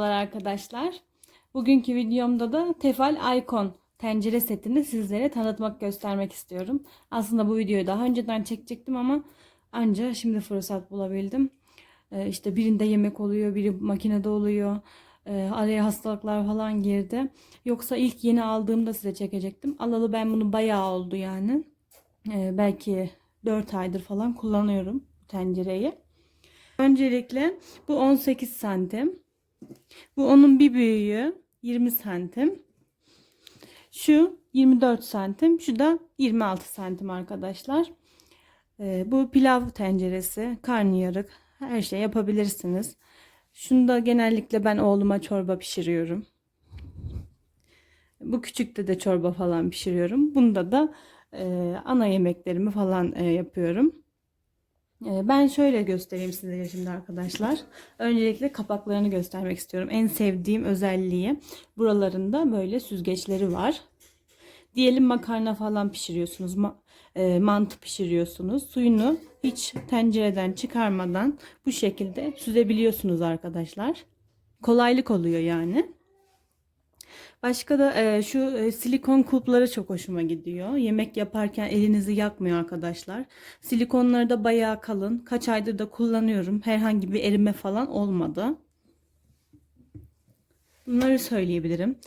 arkadaşlar. Bugünkü videomda da Tefal Icon tencere setini sizlere tanıtmak göstermek istiyorum. Aslında bu videoyu daha önceden çekecektim ama anca şimdi fırsat bulabildim. Ee, işte birinde yemek oluyor, biri makinede oluyor. Ee, araya hastalıklar falan girdi. Yoksa ilk yeni aldığımda size çekecektim. Alalı ben bunu bayağı oldu yani. Ee, belki 4 aydır falan kullanıyorum tencereyi. Öncelikle bu 18 santim. Bu onun bir büyüğü 20 santim. Şu 24 santim. Şu da 26 santim arkadaşlar. Ee, bu pilav tenceresi, karnıyarık her şey yapabilirsiniz. Şunda genellikle ben oğluma çorba pişiriyorum. Bu küçükte de çorba falan pişiriyorum. Bunda da e, ana yemeklerimi falan e, yapıyorum. E, ben şöyle göstereyim size şimdi arkadaşlar. Öncelikle kapaklarını göstermek istiyorum. En sevdiğim özelliği buralarında böyle süzgeçleri var. Diyelim makarna falan pişiriyorsunuz, e, mantı pişiriyorsunuz. Suyunu hiç tencereden çıkarmadan bu şekilde süzebiliyorsunuz arkadaşlar. Kolaylık oluyor yani. Başka da e, şu e, silikon kulpları çok hoşuma gidiyor. Yemek yaparken elinizi yakmıyor arkadaşlar. Silikonları da bayağı kalın. Kaç aydır da kullanıyorum. Herhangi bir erime falan olmadı. Bunları söyleyebilirim.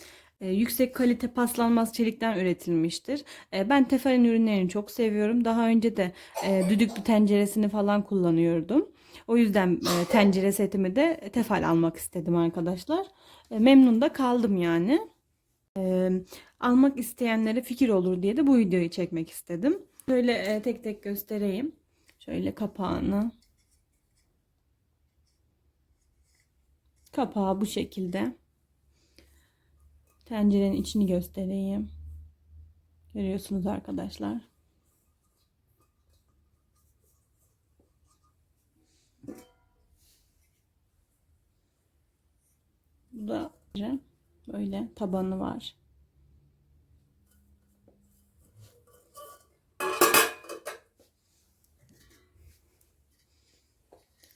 E, yüksek kalite paslanmaz çelikten üretilmiştir. E, ben Tefal'in ürünlerini çok seviyorum. Daha önce de e, düdüklü tenceresini falan kullanıyordum. O yüzden e, tencere setimi de Tefal almak istedim arkadaşlar. E, memnun da kaldım yani. E, almak isteyenlere fikir olur diye de bu videoyu çekmek istedim. Şöyle tek tek göstereyim. Şöyle kapağını. Kapağı bu şekilde. Tencerenin içini göstereyim. Görüyorsunuz arkadaşlar. Da böyle tabanı var.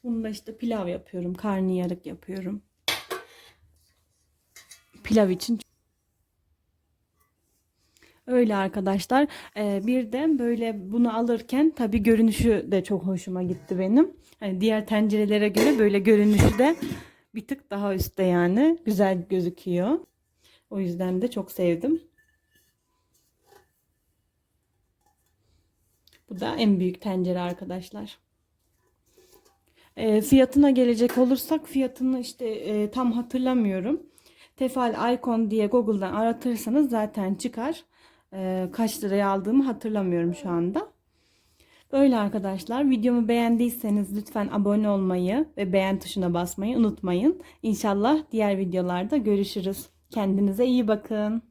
Bunda işte pilav yapıyorum, karnıyarık yapıyorum. Pilav için Öyle arkadaşlar. Ee, bir de böyle bunu alırken tabii görünüşü de çok hoşuma gitti benim. Hani diğer tencerelere göre böyle görünüşü de bir tık daha üstte yani. Güzel gözüküyor. O yüzden de çok sevdim. Bu da en büyük tencere arkadaşlar. E, fiyatına gelecek olursak fiyatını işte e, tam hatırlamıyorum. Tefal Icon diye Google'dan aratırsanız zaten çıkar. E, kaç liraya aldığımı hatırlamıyorum şu anda. Böyle arkadaşlar videomu beğendiyseniz lütfen abone olmayı ve beğen tuşuna basmayı unutmayın. İnşallah diğer videolarda görüşürüz. Kendinize iyi bakın.